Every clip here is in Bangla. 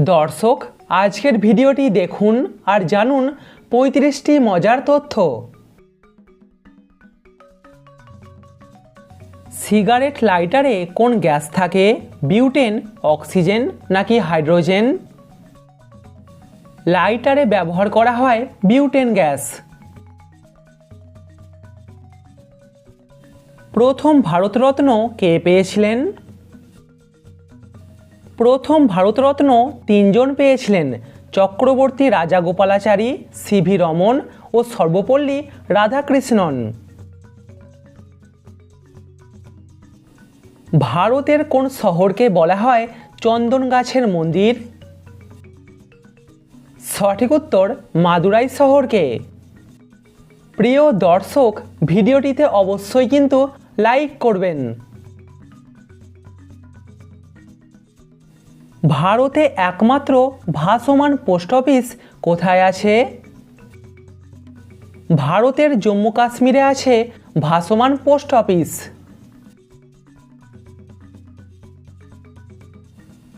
দর্শক, আজকের ভিডিওটি দেখুন আর জানুন পঁয়ত্রিশটি মজার তথ্য। সিগারেট লাইটারে কোন গ্যাস থাকে? বিউটেন, অক্সিজেন নাকি হাইড্রোজেন? লাইটারে ব্যবহার করা হয় বিউটেন গ্যাস। প্রথম ভারতরত্ন কে পেয়েছিলেন? প্রথম ভারতরত্ন তিনজন পেয়েছিলেন। চক্রবর্তী রাজাগোপালাচারী সিভি রমন ও সর্বপল্লী রাধাকৃষ্ণন। ভারতের কোন শহরকে বলা হয় চন্দন গাছের মন্দির? সঠিক উত্তর মাদুরাই শহরকে। প্রিয় দর্শক, ভিডিওটিতে অবশ্যই কিন্তু লাইক করবেন। ভারতে একমাত্র ভাসমান পোস্ট অফিস কোথায় আছে? ভারতের জম্মু কাশ্মীরে আছে ভাসমান পোস্ট অফিস।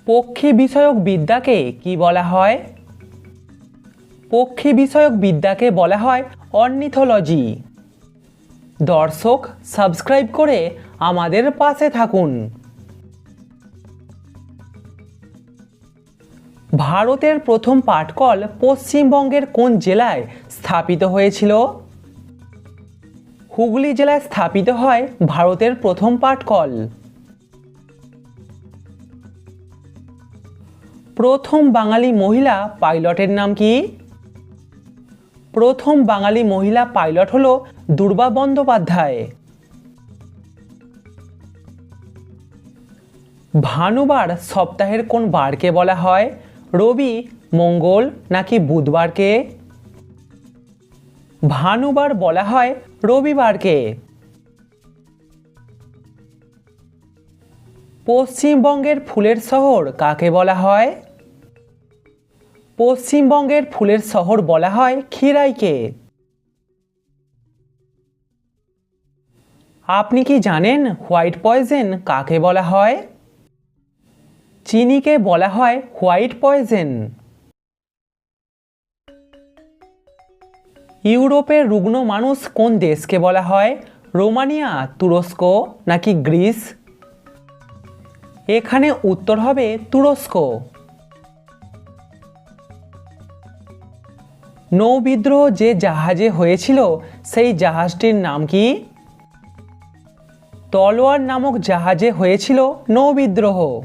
পক্ষী বিষয়ক বিদ্যাকে কি বলা হয়? পক্ষী বিষয়ক বিদ্যাকে বলা হয় অর্নিথোলজি। দর্শক, সাবস্ক্রাইব করে আমাদের পাশে থাকুন। ভারতের প্রথম পাটকল পশ্চিমবঙ্গের কোন জেলায় স্থাপিত হয়েছিল? হুগলি জেলায় স্থাপিত হয় ভারতের প্রথম পাটকল প্রথম বাঙালি মহিলা পাইলটের নাম কি? প্রথম বাঙালি মহিলা পাইলট হল দুর্বা বন্দ্যোপাধ্যায়। ভানুবার সপ্তাহের কোন বারকে বলা হয়? রবি, মঙ্গল নাকি বুধবারকে? ভানুবার বলা হয় রবিবারকে। পশ্চিমবঙ্গের ফুলের শহর কাকে বলা হয়? পশ্চিমবঙ্গের ফুলের শহর বলা হয় খিরাইকে আপনি কি জানেন হোয়াইট পয়জেন কাকে বলা হয়? চিনিকে বলা হয় হোয়াইট পয়জেন। ইউরোপের রুগ্ন মানুষ কোন দেশকে বলা হয়? রোমানিয়া, তুরস্ক, নাকি গ্রিস? এখানে উত্তর হবে তুরস্ক। নৌবিদ্রোহ যে জাহাজে হয়েছিল, সেই জাহাজটির নাম কি? তলোয়ার নামক জাহাজে হয়েছিল নৌবিদ্রোহ।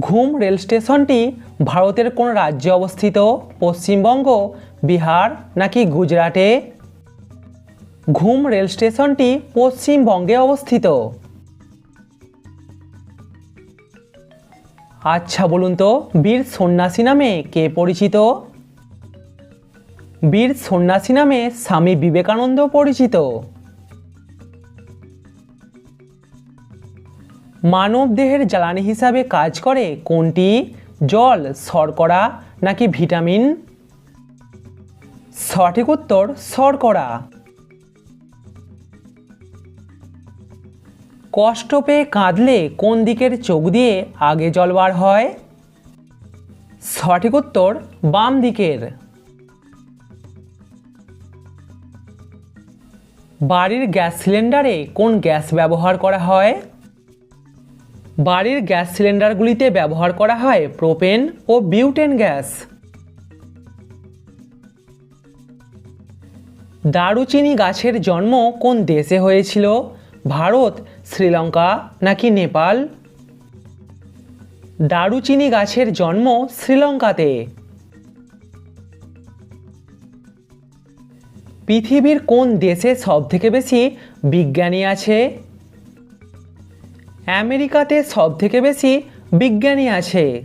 ঘুম রেল স্টেশনটি ভারতের কোন রাজ্যে অবস্থিত? পশ্চিমবঙ্গ, বিহার নাকি গুজরাটে? ঘুম রেল স্টেশনটি পশ্চিমবঙ্গে অবস্থিত। আচ্ছা বলুন তো, বীর সন্ন্যাসী নামে কে পরিচিত? বীর সন্ন্যাসী নামে স্বামী বিবেকানন্দ পরিচিত। মানব দেহের জ্বালানি হিসাবে কাজ করে কোনটি? জল, শর্করা নাকি ভিটামিন? সঠিক উত্তর, শর্করা। কষ্ট পেয়ে কাঁদলে কোন দিকের চোখ দিয়ে আগে জল বার হয়? সঠিক উত্তর, বাম দিকের। বাড়ির গ্যাস সিলিন্ডারে কোন গ্যাস ব্যবহার করা হয়? বাড়ির গ্যাস সিলিন্ডারগুলিতে ব্যবহার করা হয় প্রোপেন ও বিউটেন গ্যাস। দারুচিনি গাছের জন্ম কোন দেশে হয়েছিল? ভারত, শ্রীলঙ্কা নাকি নেপাল? দারুচিনি গাছের জন্ম শ্রীলঙ্কাতে। পৃথিবীর কোন দেশে সবথেকে বেশি বিজ্ঞানী আছে? আমেরিকাতে সবথেকে বেশি বিজ্ঞানী আছে।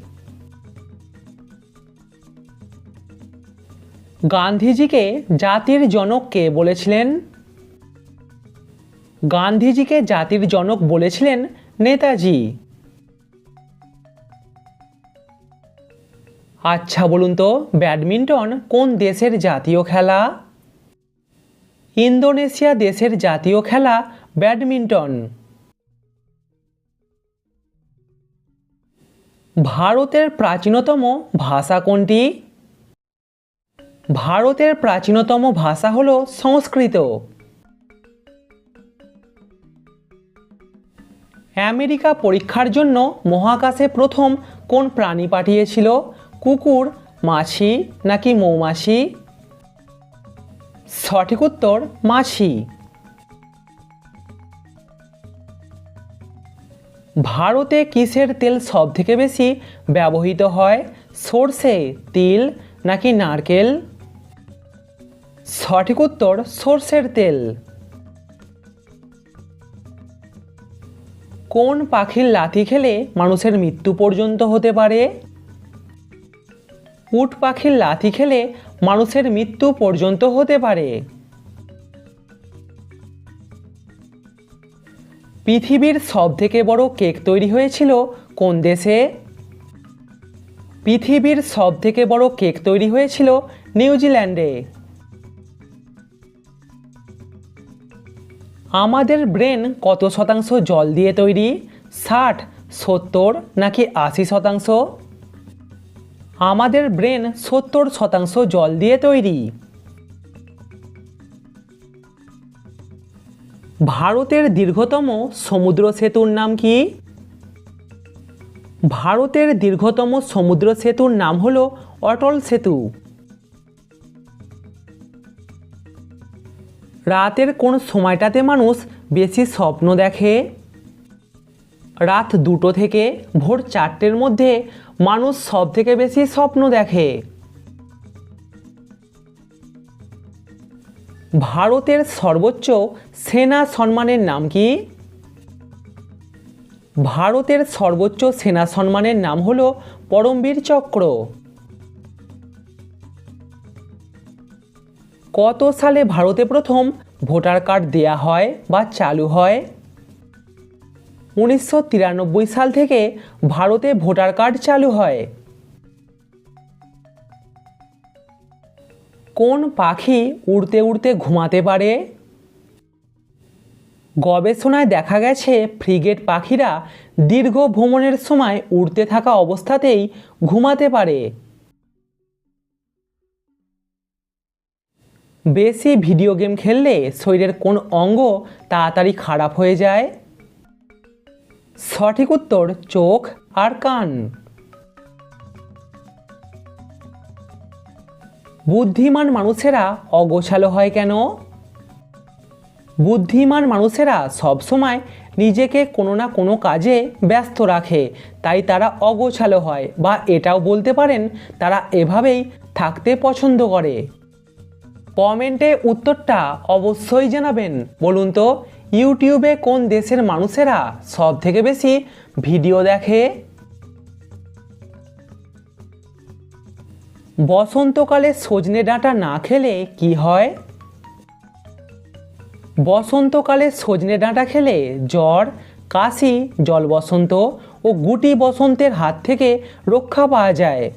গান্ধীজিকে জাতির জনক কে বলেছিলেন? গান্ধীজিকে জাতির জনক বলেছিলেন নেতাজি। আচ্ছা বলুন তো, ব্যাডমিন্টন কোন দেশের জাতীয় খেলা? ইন্দোনেশিয়া দেশের জাতীয় খেলা ব্যাডমিন্টন। ভারতের প্রাচীনতম ভাষা কোনটি? ভারতের প্রাচীনতম ভাষা হল সংস্কৃত। আমেরিকা পরীক্ষার জন্য মহাকাশে প্রথম কোন প্রাণী পাঠিয়েছিল? কুকুর, মাছি নাকি মৌমাছি? সঠিক উত্তর মাছি। ভারতে কিসের তেল সব থেকে বেশি ব্যবহৃত হয়? সর্ষে তিল নাকি নারকেল? সঠিক উত্তর, সর্ষের তেল। কোন পাখির লাথি খেলে মানুষের মৃত্যু পর্যন্ত হতে পারে? উট পাখির লাথি খেলে মানুষের মৃত্যু পর্যন্ত হতে পারে। পৃথিবীর সবথেকে বড় কেক তৈরি হয়েছিল কোন দেশে? পৃথিবীর সবথেকে বড় কেক তৈরি হয়েছিল নিউজিল্যান্ডে। আমাদের ব্রেন কত শতাংশ জল দিয়ে তৈরি? ষাট, সত্তর, নাকি আশি শতাংশ? আমাদের ব্রেন সত্তর শতাংশ জল দিয়ে তৈরি। ভারতের দীর্ঘতম সমুদ্র সেতুর নাম কি? ভারতের দীর্ঘতম সমুদ্র সেতুর নাম হল অটল সেতু। রাতের কোন সময়টাতে মানুষ বেশি স্বপ্ন দেখে? রাত দুটো থেকে ভোর চারটের মধ্যে মানুষ সব থেকে বেশি স্বপ্ন দেখে। ভারতের সর্বোচ্চ সেনা সম্মানের নাম কি? ভারতের সর্বোচ্চ সেনা সম্মানের নাম হল পরমবীর চক্র। কত সালে ভারতে প্রথম ভোটার কার্ড দেয়া হয় বা চালু হয়? উনিশশো তিরানব্বই সাল থেকে ভারতে ভোটার কার্ড চালু হয়। কোন পাখি উড়তে উড়তে ঘুমাতে পারে? গবেষণায় দেখা গেছে, ফ্রিগেট পাখিরা দীর্ঘ ভ্রমণের সময় উড়তে থাকা অবস্থাতেই ঘুমাতে পারে। বেশি ভিডিও গেম খেললে শরীরের কোন অঙ্গ তাড়াতাড়ি খারাপ হয়ে যায়? সঠিক উত্তর, চোখ আর কান। বুদ্ধিমান মানুষেরা অগোছালো হয় কেন? বুদ্ধিমান মানুষেরা সবসময় নিজেকে কোনো না কোনো কাজে ব্যস্ত রাখে, তাই তারা অগোছালো হয় বা এটাও বলতে পারেন তারা এভাবেই থাকতে পছন্দ করে। কমেন্টে উত্তরটা অবশ্যই জানাবেন। বলুন তো, ইউটিউবে কোন দেশের মানুষেরা সব থেকে বেশি ভিডিও দেখে? বসন্তকালে সজনে ডাঁটা না খেলে কি হয়? বসন্তকালে সজনে ডাঁটা খেলে জ্বর, কাশি জল বসন্ত ও গুটি বসন্তের হাত থেকে রক্ষা পাওয়া যায়।